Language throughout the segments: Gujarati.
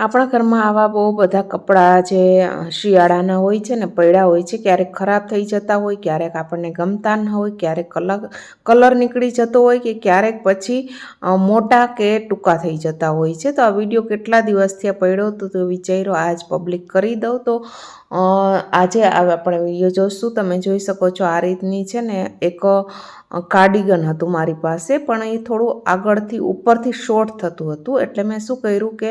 આપણા ઘરમાં આવા બહુ બધા કપડાં જે શિયાળાના હોય છે ને પડ્યા હોય છે, ક્યારેક ખરાબ થઈ જતા હોય, ક્યારેક આપણને ગમતા ન હોય, ક્યારેક કલર કલર નીકળી જતો હોય કે ક્યારેક પછી મોટા કે ટૂંકા થઈ જતા હોય છે. તો આ વીડિયો કેટલા દિવસથી પડ્યો હતો તો વિચાર્યો આજ પબ્લિક કરી દઉં. તો આજે આપણે વીડિયો જોઈશું તમે જોઈ શકો છો આ રીતની છે ને એક કાર્ડિગન હતું મારી પાસે, પણ એ થોડું આગળથી ઉપરથી શોર્ટ થતું હતું. એટલે મેં શું કર્યું કે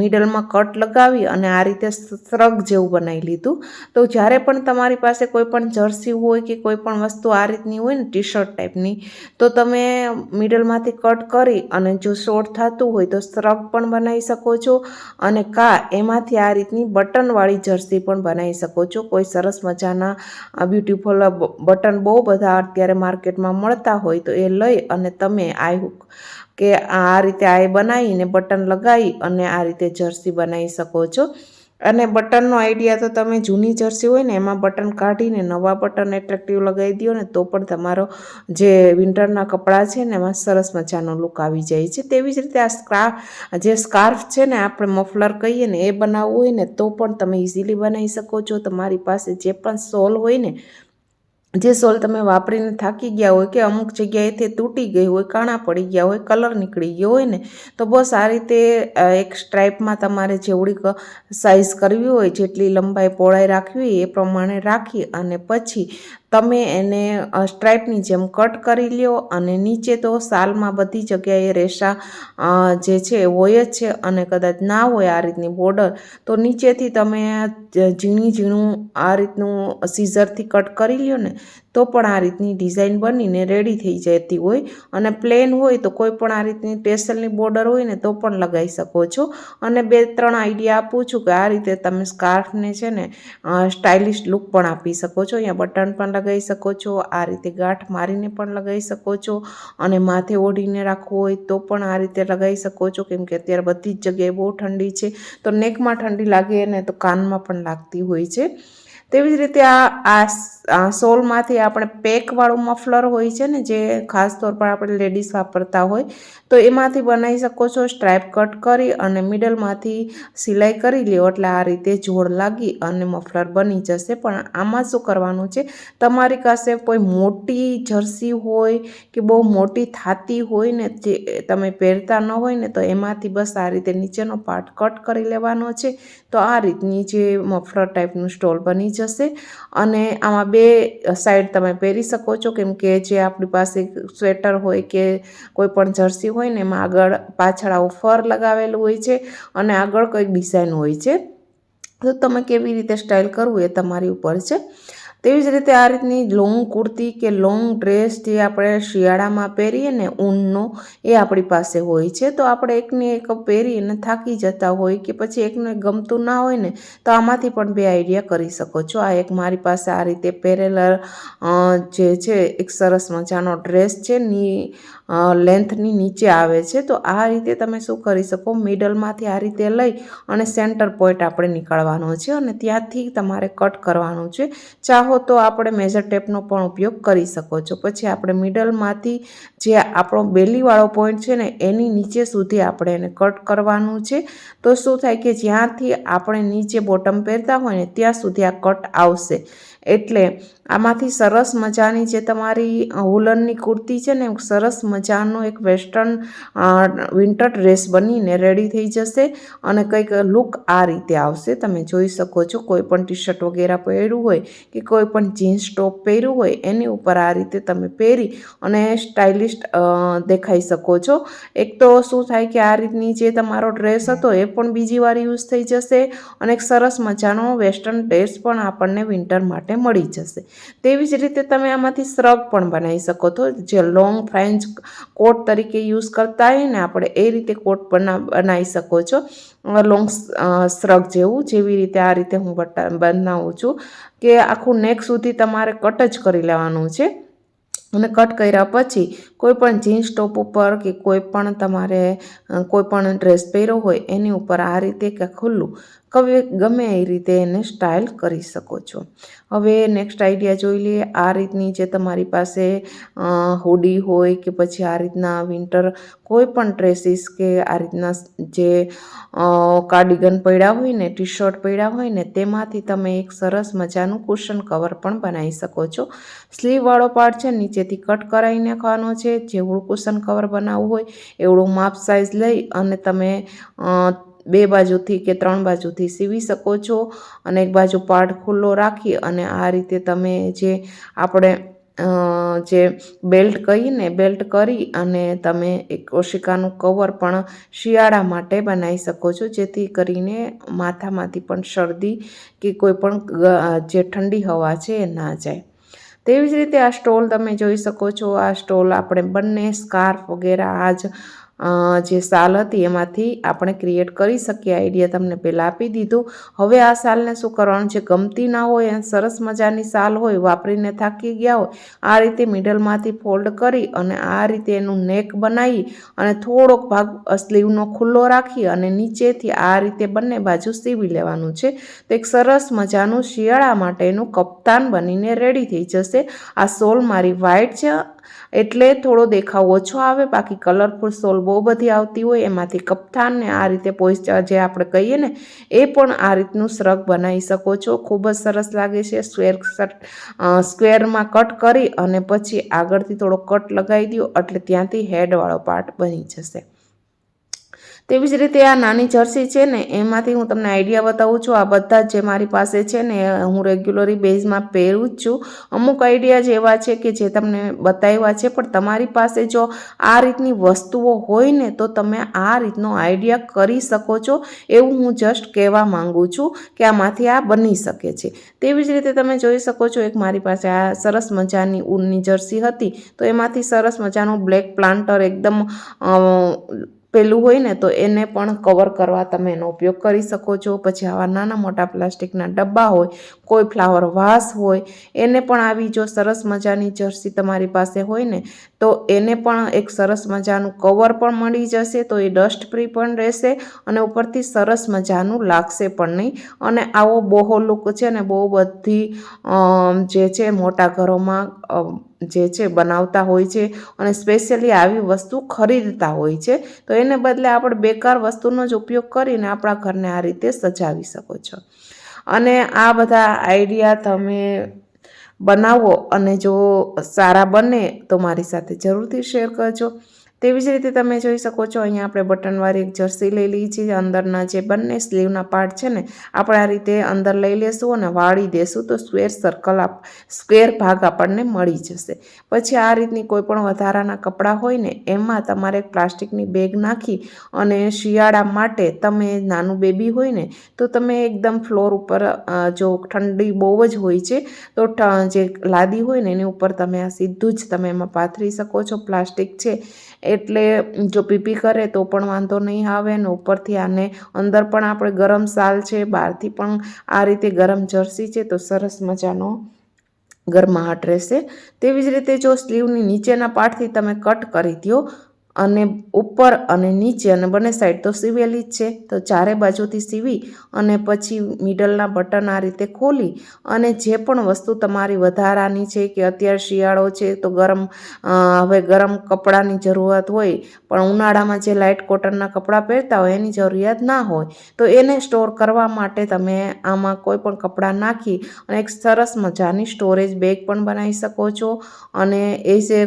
મિડલમાં કટ લગાવી અને આ રીતે શ્રગ જેવું બનાવી લીધું. તો જ્યારે પણ તમારી પાસે કોઈ પણ જર્સી હોય કે કોઈ પણ વસ્તુ આ રીતની હોય ને ટી શર્ટ ટાઈપની, તો તમે મિડલમાંથી કટ કરી અને જો શોર્ટ થતું હોય તો શ્રગ પણ બનાવી શકો છો અને કા, એમાંથી આ રીતની બટનવાળી જર્સી પણ બનાવી શકો છો. કોઈ સરસ મજાના બ્યુટીફુલ બટન બહુ બધા અત્યારે માર્કેટમાં મળતા હોય તો એ લઈ અને તમે આ કે આ રીતે આ બનાવીને બટન લગાવી અને આ રીતે જર્સી બનાવી શકો છો. અને બટનનો આઈડિયા તો તમે જૂની જર્સી હોય ને, એમાં બટન કાઢીને નવા બટન એટ્રેક્ટિવ લગાવી દો ને, તો પણ તમારો જે વિન્ટરના કપડાં છે ને, એમાં સરસ મજાનો લુક આવી જાય છે. તેવી જ રીતે આ સ્કાર્ફ જે સ્કાર્ફ છે ને, આપણે મફલર કહીએ ને, એ બનાવવું હોય ને, તો પણ તમે ઇઝીલી બનાવી શકો છો. તમારી પાસે જે પણ સોલ હોય ને જે સોલ તમે વાપરીને થાકી ગયા હોય કે અમુક જગ્યાએથી તૂટી ગઈ હોય, કાણા પડી ગયા હોય, કલર નીકળી ગયો હોય ને, તો બસ આ રીતે એક સ્ટ્રાઇપમાં તમારે જેવડી સાઇઝ કરવી હોય, જેટલી લંબાઈ પહોળાઈ રાખવી એ પ્રમાણે રાખી અને પછી તમે એને સ્ટ્રાઇપની જેમ કટ કરી લ્યો અને નીચે તો સાલમાં બધી જગ્યાએ રેશા જે છે હોય જ છે અને કદાચ ના હોય આ રીતની બોર્ડર તો નીચેથી તમે ઝીણી ઝીણું આ રીતનું સીઝરથી કટ કરી લ્યો ને તો પણ આ રીતની ડિઝાઇન બનીને રેડી થઈ જતી હોય અને પ્લેન હોય તો કોઈ પણ આ રીતની ટેસલની બોર્ડર હોય ને તો પણ લગાવી શકો છો. અને બે ત્રણ આઈડિયા આપું છું કે આ રીતે તમે સ્કાર્ફને છે ને સ્ટાઇલિશ લુક પણ આપી શકો છો. અહીંયા બટન પણ લગાવી શકો છો, આ રીતે ગાંઠ મારીને પણ લગાવી શકો છો અને માથે ઓઢીને રાખવું હોય તો પણ આ રીતે લગાવી શકો છો. કેમ કે અત્યારે બધી જ જગ્યાએ બહુ ઠંડી છે. તો નેકમાં ઠંડી લાગે ને તો કાનમાં પણ લાગતી હોય છે. તેવી જ રીતે આ આ સોલમાંથી આપણે પેકવાળું મફલર હોય છે ને, જે ખાસ તौर પર આપણે લેડીઝ વાપરતા હોય, તો એમાંથી બનાવી શકો છો સ્ટ્રાઇપ કટ કરી અને મિડલમાંથી સિલાઈ કરી લ્યો. એટલે આ રીતે જોડ લાગી અને મફલર બની જશે. પણ આમાં શું કરવાનું છે? તમારી પાસે કોઈ મોટી જર્સી હોય કે બહુ મોટી થાતી હોય ને, જે તમે પહેરતા ન હોય ને, તો એમાંથી બસ આ રીતે નીચેનો પાર્ટ કટ કરી લેવાનો છે. તો આ રીતની જે મફલર ટાઈપનું સ્ટોલ બની જશે. અને આમાં બે સાઈડ તમે પહેરી શકો છો, કેમ કે જે આપણી પાસે સ્વેટર હોય કે કોઈ પણ જર્સી હોય ને, એમાં આગળ પાછળ આવું ફર લગાવેલું હોય છે અને આગળ કંઈક ડિઝાઇન હોય છે. તો તમે કેવી રીતે સ્ટાઇલ કરવું એ તમારી ઉપર છે. તેવી જ રીતે આ રીતની લોંગ કુર્તી કે લોંગ ડ્રેસ જે આપણે શિયાળામાં પહેરીએ ને ઊનનો, એ આપણી પાસે હોય છે. તો આપણે એકને એક પહેરીને થાકી જતા હોય કે પછી એકને ગમતું ના હોય ને, તો આમાંથી પણ બે આઈડિયા કરી શકો છો. આ એક મારી પાસે આ રીતે પહેરેલા જે છે, એક સરસ મજાનો ડ્રેસ છે. ની લેન્થની નીચે આવે છે. તો આ રીતે તમે શું કરી શકો? મિડલમાંથી આ રીતે લઈ અને સેન્ટર પોઈન્ટ આપણે નીકળવાનો છે અને ત્યાંથી તમારે કટ કરવાનું છે. ચાહો તો આપણે મેજર ટેપનો પણ ઉપયોગ કરી શકો છો. પછી આપણે મિડલમાંથી જે આપણો બેલીવાળો પોઈન્ટ છે ને, એની નીચે સુધી આપણે એને કટ કરવાનું છે. તો શું થાય કે જ્યાંથી આપણે નીચે બોટમ પહેરતા હોય ને, ત્યાં સુધી આ કટ આવશે. એટલે આમાંથી સરસ મજાની જે તમારી વુલનની કુર્તી છે ને સરસ મજાનો એક વેસ્ટર્ન વિન્ટર ડ્રેસ બનીને રેડી થઈ જશે અને કંઈક લુક આ રીતે આવશે. તમે જોઈ શકો છો કોઈ પણ ટી શર્ટ વગેરે પહેર્યું હોય કે કોઈ પણ જીન્સ ટોપ પહેર્યું હોય એની ઉપર આ રીતે તમે પહેરી અને સ્ટાઇલિસ્ટ દેખાઈ શકો છો. એક તો શું થાય કે આ રીતની જે તમારો ડ્રેસ હતો એ પણ બીજી વાર યુઝ થઈ જશે અને એક સરસ મજાનો વેસ્ટર્ન ડ્રેસ પણ આપણને વિન્ટર માટે મળી જશે. તેવી જ રીતે તમે આમાંથી શ્રગ પણ બનાવી શકો છો, જે લોંગ ફ્રેન્ચ કોટ તરીકે યુઝ કરતા હોય ને આપણે એ રીતે કોટ બના, બનાવી શકો છો. લોંગ શ્રગ જેવું, જેવી રીતે આ રીતે હું બનાવું છું કે આખું નેક સુધી તમારે કટ જ કરી લેવાનું છે. અને કટ કર્યા પછી કોઈ પણ જીન્સ ટોપ ઉપર કે કોઈ પણ તમારે કોઈ પણ ડ્રેસ પહેર્યો હોય એની ઉપર આ રીતે કે ખુલ્લું કવે, ગમે એ રીતે એને સ્ટાઇલ કરી શકો છો. હવે નેક્સ્ટ આઈડિયા જોઈ લઈએ, આ રીતની જે તમારી પાસે હોડી હોય કે પછી આ રીતના વિન્ટર કોઈ પણ ડ્રેસીસ કે આ રીતના જે કાર્ડિગન પડ્યા હોય ને ટી શર્ટ પડ્યા હોય ને, તેમાંથી તમે એક સરસ મજાનું કુશન કવર પણ બનાવી શકો છો. સ્લીવવાળો પાર્ટ છે, નીચેથી કટ કરાવી નાખવાનો છે. જેવડું કુશન કવર બનાવવું હોય, એવડું માપ સાઇઝ લઈ અને તમે બે બાજુથી કે ત્રણ બાજુથી સીવી શકો છો અને એક બાજુ પાર્ટ ખુલ્લો રાખી અને આ રીતે તમે જે આપણે જે બેલ્ટ કહીને બેલ્ટ કરી અને તમે એક ઓશિકાનું કવર પણ શિયાળા માટે બનાવી શકો છો, જેથી કરીને માથામાંથી પણ શરદી કે કોઈ પણ જે ઠંડી હવા છે એ ના જાય. તેવી જ રીતે આ સ્ટોલ તમે જોઈ શકો છો, આ સ્ટોલ આપણે બંને સ્કાર્ફ વગેરે આ જ જે સાલ હતી એમાંથી આપણે ક્રિએટ કરી શકીએ. આઈડિયા તમને પહેલાં આપી દીધું. હવે આ સાલને શું કરવાનું છે? ગમતી ના હોય સરસ મજાની સાલ હોય, વાપરીને થાકી ગયા હોય, આ રીતે મિડલમાંથી ફોલ્ડ કરી અને આ રીતે એનું નેક બનાવી અને થોડોક ભાગ સ્લીવનો ખુલ્લો રાખી અને નીચેથી આ રીતે બંને બાજુ સીવી લેવાનું છે. તો એક સરસ મજાનું શિયાળા માટેનું કપ્તાન બનીને રેડી થઈ જશે. આ સોલ મારી વ્હાઈટ છે એટલે થોડો દેખાવ ઓછો આવે, બાકી કલરફુલ સોલ બહુ બધી આવતી હોય, એમાંથી કપ્તાન ને આ રીતે પોઈસ્ચર જે આપણે કહીએ ને, એ પણ આ રીતનું શ્રગ બનાવી શકો છો. ખૂબ જ સરસ લાગે છે. સ્ક્વેર સ્ક્વેરમાં કટ કરી અને પછી આગળથી થોડો કટ લગાવી દો એટલે ત્યાંથી હેડવાળો પાર્ટ બની જશે. તેવી જ રીતે આ નાની જર્સી છે ને, એમાંથી હું તમને આઈડિયા બતાવું છું. આ બધા જે મારી પાસે છે ને હું રેગ્યુલરી બેઝમાં પહેરું જ છું. અમુક આઈડિયા જ એવા છે કે જે તમને બતાવ્યા છે, પણ તમારી પાસે જો આ રીતની વસ્તુઓ હોય ને, તો તમે આ રીતનો આઈડિયા કરી શકો છો એવું હું જસ્ટ કહેવા માંગુ છું કે આમાંથી આ બની શકે છે. તેવી જ રીતે તમે જોઈ શકો છો, એક મારી પાસે આ સરસ મજાની ઊનની જર્સી હતી, તો એમાંથી સરસ મજાનું બ્લેક પ્લાન્ટર એકદમ પેલું હોય ને, તો એને પણ કવર કરવા તમે એનો ઉપયોગ કરી શકો છો. પછી આવા નાના મોટા પ્લાસ્ટિકના ડબ્બા હોય, કોઈ ફ્લાવર વાસ હોય, એને પણ આવી જો સરસ મજાની જર્સી તમારી પાસે હોય ને, તો એને પણ એક સરસ મજાનું કવર પણ મળી જશે, તો એ ડસ્ટ ફ્રી પણ રહેશે અને ઉપરથી સરસ મજાનું લાગશે પણ નહીં. અને આવો બોહો લુક છે ને, બહુ બધી જે છે, મોટા ઘરોમાં જે છે બનાવતા હોય છે અને સ્પેશિયલી આવી વસ્તુ ખરીદતા હોય છે, તો એને બદલે આપણે બેકાર વસ્તુનો જ ઉપયોગ કરીને આપણા ઘરને આ રીતે સજાવી શકો છો. અને આ બધા આઈડિયા તમે બનાવો અને જો સારા બને તો મારી સાથે જરૂરથી શેર કરજો. તેવી જ રીતે તમે જોઈ શકો છો, અહીંયા આપણે બટનવાળી એક જર્સી લઈ લઈએ છીએ. અંદરના જે બંને સ્લીવના પાર્ટ છે ને, આપણે આ રીતે અંદર લઈ લેશું અને વાળી દેશું તો સ્ક્વેર સર્કલ આપ, સ્ક્વેર ભાગ આપણને મળી જશે. પછી આ રીતની કોઈ પણ વધારાના કપડાં હોય ને, એમાં તમારે પ્લાસ્ટિકની બેગ નાખી અને શિયાળા માટે તમે નાનું બેબી હોય ને, તો તમે એકદમ ફ્લોર ઉપર જો ઠંડી બહુ જ હોય છે, તો જે લાદી હોય ને, એની ઉપર તમે આ સીધું જ તમે એમાં પાથરી શકો છો. પ્લાસ્ટિક છે એટલે જો પીપી કરે તો પણ વાંધો નહીં આવે ને ઉપરથી આને અંદર પણ આપણે ગરમ સાલ છે, બહારથી પણ આ રીતે ગરમ જર્સી છે તો સરસ મજાનો ગરમાહટ રહેશે. તેવી જ રીતે જો સ્લીવની નીચેના પાર્ટથી તમે કટ કરી દો અને ઉપર અને નીચે અને બંને સાઈડ તો સીવેલી જ છે. તો ચારે બાજુથી સીવી અને પછી મિડલના બટન આ રીતે ખોલી અને જે પણ વસ્તુ તમારી વધારાની છે કે અત્યારે શિયાળો છે તો ગરમ હવે ગરમ કપડાની જરૂરત હોય, પણ ઉનાળામાં જે લાઇટ કોટનના કપડાં પહેરતા હોય એની જરૂરિયાત ના હોય, તો એને સ્ટોર કરવા માટે તમે આમાં કોઈ પણ કપડાં નાખી અને એક સરસ મજાની સ્ટોરેજ બેગ પણ બનાવી શકો છો. અને એ જે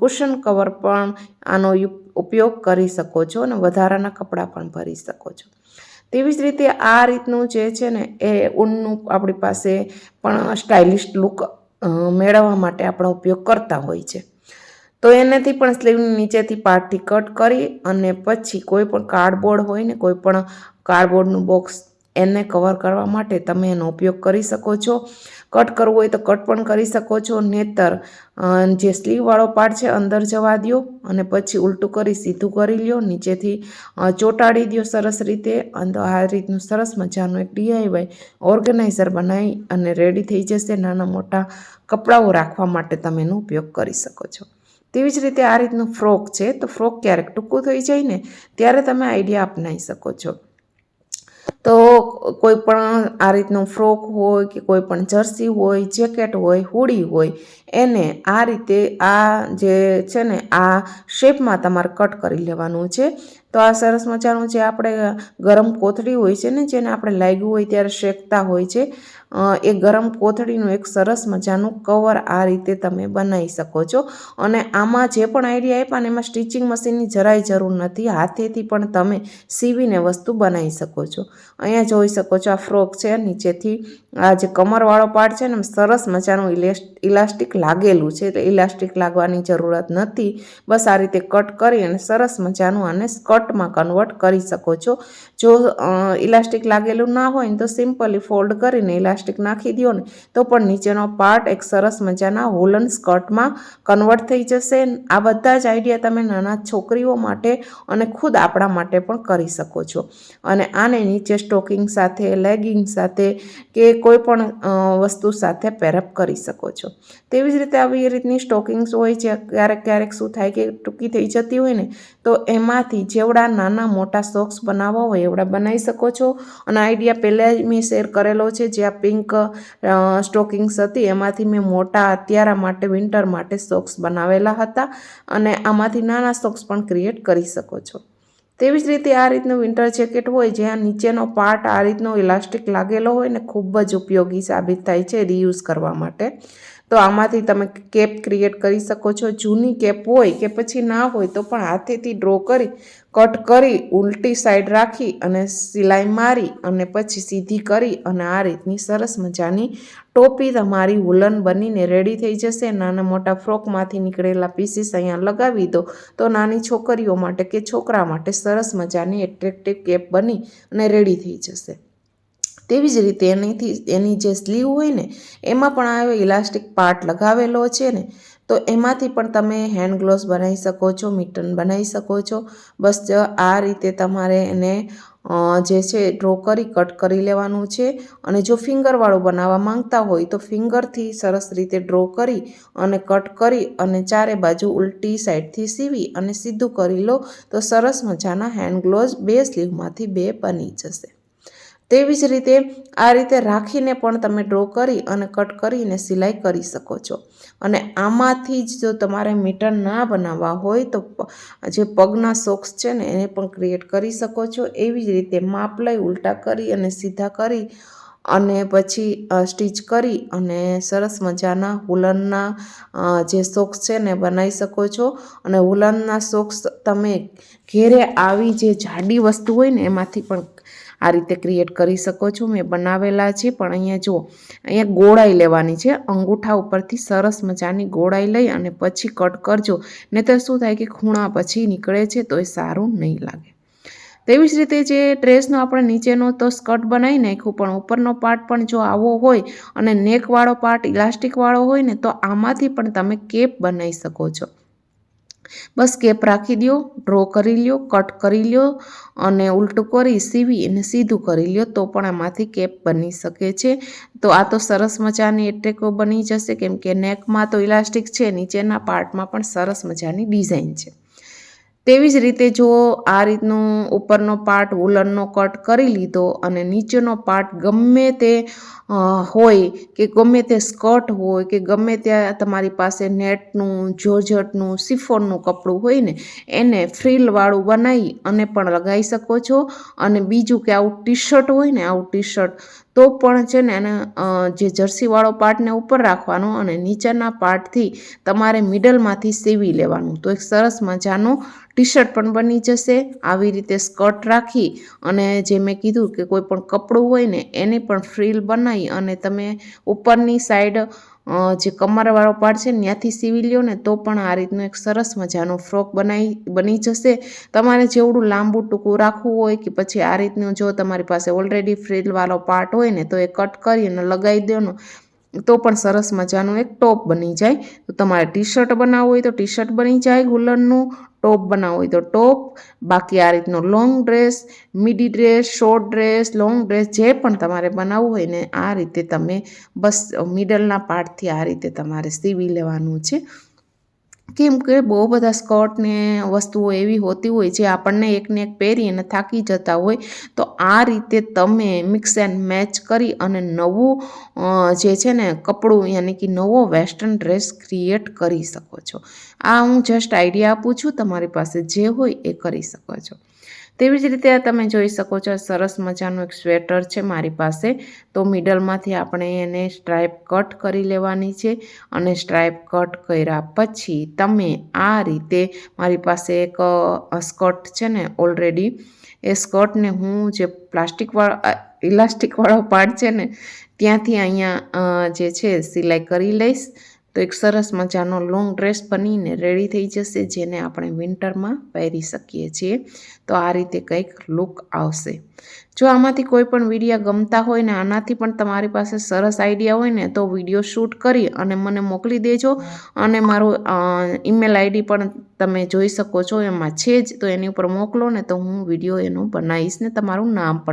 કુશન કવર પણ આનો ઉપયોગ કરી શકો છો અને વધારાના કપડાં પણ ભરી શકો છો. તેવી જ રીતે આ રીતનું જે છે ને, એ ઊનનું આપણી પાસે પણ સ્ટાઇલિશ લુક મેળવવા માટે આપણે ઉપયોગ કરતા હોય છે. તો એનાથી પણ સ્લીવની નીચેથી પાર્ટથી કટ કરી અને પછી કોઈ પણ કાર્ડબોર્ડ હોય ને, કોઈ પણ કાર્ડબોર્ડનું બોક્સ એને કવર કરવા માટે તમે એનો ઉપયોગ કરી શકો છો. કટ કરવું હોય તો કટ પણ કરી શકો છો. નેતર જે સ્લીવવાળો પાર્ટ છે અંદર જવા દો અને પછી ઉલટું કરી, સીધું કરી લ્યો. નીચેથી ચોંટાડી દો સરસ રીતે. અને આ રીતનું સરસ મજાનું એક ડીઆઈવાય ઓર્ગેનાઇઝર બનાવી અને રેડી થઈ જશે. નાના મોટા કપડાઓ રાખવા માટે તમે એનો ઉપયોગ કરી શકો છો. તેવી જ રીતે આ રીતનું ફ્રોક છે. તો ફ્રોક ક્યારેક ટૂંકું થઈ જાય ને, ત્યારે તમે આઈડિયા અપનાવી શકો છો. તો કોઈ પણ આ રીતનું ફ્રોક હોય કે કોઈ પણ જર્સી હોય, જેકેટ હોય, હુડી હોય, એને આ રીતે આ જે છે ને, આ શેપમાં તમારે કટ કરી લેવાનું છે. તો આ સરસ મજાનું જે આપણે ગરમ કોથળી હોય છે ને, જેને આપણે લાગ્યું હોય ત્યારે શેકતા હોય છે એ ગરમ કોથળીનું એક સરસ મજાનું કવર આ રીતે તમે બનાવી શકો છો. અને આમાં જે પણ આઈડિયા આપ્યા ને, એમાં સ્ટિચિંગ મશીનની જરાય જરૂર નથી, હાથેથી પણ તમે સીવીને વસ્તુ બનાવી શકો છો. અહીંયા જોઈ શકો છો આ ફ્રોક છે, નીચેથી આ જે કમરવાળો પાર્ટ છે ને સરસ મજાનું ઇલાસ્ટિક લાગેલું છે, એટલે ઇલાસ્ટિક લાગવાની જરૂરત નથી. બસ આ રીતે કટ કરી અને સરસ મજાનું આને સ્કર્ટમાં કન્વર્ટ કરી શકો છો. જો ઇલાસ્ટિક લાગેલું ના હોય તો સિમ્પલી ફોલ્ડ કરીને ઇલાસ્ટિક નાખી દો ને, તો પણ નીચેનો પાર્ટ એક સરસ મજાના હોલન સ્કર્ટમાં કન્વર્ટ થઈ જશે. આ બધા જ આઈડિયા તમે નાના છોકરીઓ માટે અને ખુદ આપણા માટે પણ કરી શકો છો. અને આને નીચે સ્ટોકિંગ સાથે લેગિંગ સાથે કે કોઈ પણ વસ્તુ સાથે પેરઅપ કરી શકો છો. તેવી જ રીતે આવી રીતની સ્ટોકિંગ્સ હોય છે, ક્યારેક ક્યારેક શું થાય કે ટૂંકી થઈ જતી હોય ને, તો એમાંથી જેવડા નાના મોટા સોક્સ બનાવવા હોય એવડા બનાવી શકો છો. અને આઈડિયા પહેલાં મેં શેર કરેલો છે જ્યાં પિંક સ્ટોકિંગ્સ હતી એમાંથી મેં મોટા અત્યારા માટે વિન્ટર માટે સોક્સ બનાવેલા હતા. અને આમાંથી નાના સોક્સ પણ ક્રિએટ કરી શકો છો. તેવી જ રીતે આ રીતનું વિન્ટર જેકેટ હોય જ્યાં નીચેનો પાર્ટ આ રીતનો ઇલાસ્ટિક લાગેલો હોય ને ખૂબ જ ઉપયોગી સાબિત થાય છે રિયુઝ કરવા માટે. તો આમાંથી તમે કેપ ક્રિએટ કરી શકો છો. જૂની કેપ હોય કે પછી ના હોય તો પણ હાથેથી ડ્રો કરી, કટ કરી, ઉલટી સાઈડ રાખી અને સિલાઈ મારી અને પછી સીધી કરી અને આ રીતની સરસ મજાની ટોપી તમારી વુલન બનીને રેડી થઈ જશે. નાના મોટા ફ્રોકમાંથી નીકળેલા પીસીસ અહીંયા લગાવી દો. તો નાની છોકરીઓ માટે કે છોકરા માટે સરસ મજાની એટ્રેક્ટિવ કેપ બની અને રેડી થઈ જશે. તેવી જ રીતે એનીથી, એની જે સ્લીવ હોય ને, એમાં પણ આ ઇલાસ્ટિક પાર્ટ લગાવેલો છે ને, તો એમાંથી પણ તમે હેન્ડ ગ્લોવ્સ બનાવી શકો છો, મિટન બનાવી શકો છો. બસ આ રીતે તમારે એને જે છે, ડ્રો કરી, કટ કરી લેવાનું છે. અને જો ફિંગરવાળું બનાવવા માંગતા હોય તો ફિંગરથી સરસ રીતે ડ્રો કરી અને કટ કરી અને ચારે બાજુ ઉલટી સાઈડથી સીવી અને સીધું કરી લો તો સરસ મજાના હેન્ડ ગ્લોવ્સ બે સ્લીવમાંથી બે બની જશે. તેવી જ રીતે આ રીતે રાખીને પણ તમે ડ્રો કરી અને કટ કરીને સિલાઈ કરી શકો છો. અને આમાંથી જ જો તમારે મીટર ના બનાવવા હોય તો જે પગના સોક્સ છે ને એને પણ ક્રિએટ કરી શકો છો. એવી જ રીતે માપ લઈ ઉલટા કરી અને સીધા કરી અને પછી સ્ટીચ કરી અને સરસ મજાના હુલનના જે સોક્સ છે ને બનાવી શકો છો. અને હુલનના સોક્સ તમે ઘેરે આવી જે જાડી વસ્તુ હોય ને એમાંથી પણ આ રીતે ક્રિએટ કરી શકો છો. મેં બનાવેલા છે, પણ અહીંયા જુઓ, અહીંયા ગોળાઈ લેવાની છે. અંગૂઠા ઉપરથી સરસ મજાની ગોળાઈ લઈ અને પછી કટ કરજો. નહીંતર શું થાય કે ખૂણા પછી નીકળે છે, તો એ સારું નહીં લાગે. તેવી જ રીતે જે ડ્રેસનો આપણે નીચેનો તો સ્કર્ટ બનાવી નાખ્યું, પણ ઉપરનો પાર્ટ પણ જો આવો હોય અને નેકવાળો પાર્ટ ઇલાસ્ટિકવાળો હોય ને, તો આમાંથી પણ તમે કેપ બનાવી શકો છો. બસ કેપ રાખી દો ડ્રો કરી લ્યો, કટ કરી લ્યો અને ઉલટું કરી, સીવી અને સીધું કરી લ્યો તો પણ આમાંથી કેપ બની શકે છે. તો આ તો સરસ મજાની એટેકો બની જશે કેમ કે નેકમાં તો ઇલાસ્ટિક છે, નીચેના પાર્ટમાં પણ સરસ મજાની ડિઝાઇન છે. તેવી જ રીતે જો આ રીતનું ઉપરનો પાર્ટ વુલનનો કટ કરી લીધો અને નીચેનો પાર્ટ ગમે તે હોય કે ગમે તે સ્કર્ટ હોય કે ગમે ત્યાં તમારી પાસે નેટનું, જોર્જટનું, સિફોનનું કપડું હોય ને, એને ફ્રીલવાળું બનાવી અને પણ લગાવી શકો છો. અને બીજું કે આવું ટી શર્ટ હોય ને, આવું ટી શર્ટ તો પણ છે ને એને જે જર્સીવાળો પાર્ટને ઉપર રાખવાનો અને નીચેના પાર્ટથી તમારે મિડલમાંથી સીવી લેવાનું. તો એક સરસ મજાનું ટી શર્ટ પણ બની જશે. આવી રીતે સ્કર્ટ રાખી અને જે મેં કીધું કે કોઈ પણ કપડું હોય ને, એને પણ ફ્રીલ બનાવી અને તમે ઉપરની સાઈડ જે કમરવાળો પાર્ટ છે ત્યાંથી સીવી લ્યો ને, તો પણ આ રીતનું એક સરસ મજાનો ફ્રોક બનાવી બની જશે. તમારે જેવડું લાંબુ ટૂંકું રાખવું હોય કે પછી આ રીતનું જો તમારી પાસે ઓલરેડી ફ્રીલવાળો પાર્ટ હોય ને, તો એ કટ કરી અને લગાવી દેવાનો. તો પણ સરસ મજાનું એક ટોપ બની જાય. તો તમારે ટી શર્ટ બનાવવું હોય તો ટી શર્ટ બની જાય ગુલનનું ટોપ બનાવવું હોય તો ટોપ. બાકી આ રીતનો long dress, midi dress, short dress, long dress જે પણ તમારે બનાવવું હોય ને આ રીતે તમે બસ મિડલના પાર્ટથી આ રીતે તમારે સીવી લેવાનું છે. કેમ કે બહુ બધા સ્કર્ટ વસ્તુઓ એવી હોતી હોય જે આપણને એકને એક પહેરી અને થાકી જતા હોય, તો આ રીતે તમે મિક્સ એન્ડ મેચ કરી અને નવું જે છે ને કપડું યાની કે નવો વેસ્ટર્ન ડ્રેસ ક્રિએટ કરી શકો છો. આ હું જસ્ટ આઈડિયા આપું છું, તમારી પાસે જે હોય એ કરી શકો છો. તેવી જ રીતે આ તમે જોઈ શકો છો સરસ મજાનું એક સ્વેટર છે મારી પાસે. તો મિડલમાંથી આપણે એને સ્ટ્રાઇપ કટ કરી લેવાની છે અને સ્ટ્રાઇપ કટ કર્યા પછી તમે આ રીતે મારી પાસે એક સ્કર્ટ છે ને ઓલરેડી એ સ્કર્ટને હું જે પ્લાસ્ટિકવાળા ઇલાસ્ટિકવાળો પાર્ટ છે ને, ત્યાંથી અહીંયા જે છે સિલાઈ કરી લઈશ. તો એક સરસ મજાનો લોંગ ડ્રેસ બનીને રેડી થઈ જશે, જેને આપણે વિન્ટરમાં પહેરી શકીએ છીએ. તો આ રીતે કંઈક લુક આવશે. જો આમાંથી કોઈ પણ વિડીયા ગમતા હોય ને આનાથી પણ તમારી પાસે સરસ આઈડિયા હોય ને, તો વીડિયો શૂટ કરી અને મને મોકલી દેજો. અને મારો ઈમેલ આઈડી પણ તમે જોઈ શકો છો. એમાં છે જ. તો એની ઉપર મોકલો ને તો હું વીડિયો એનું બનાવીશ ને તમારું નામ પણ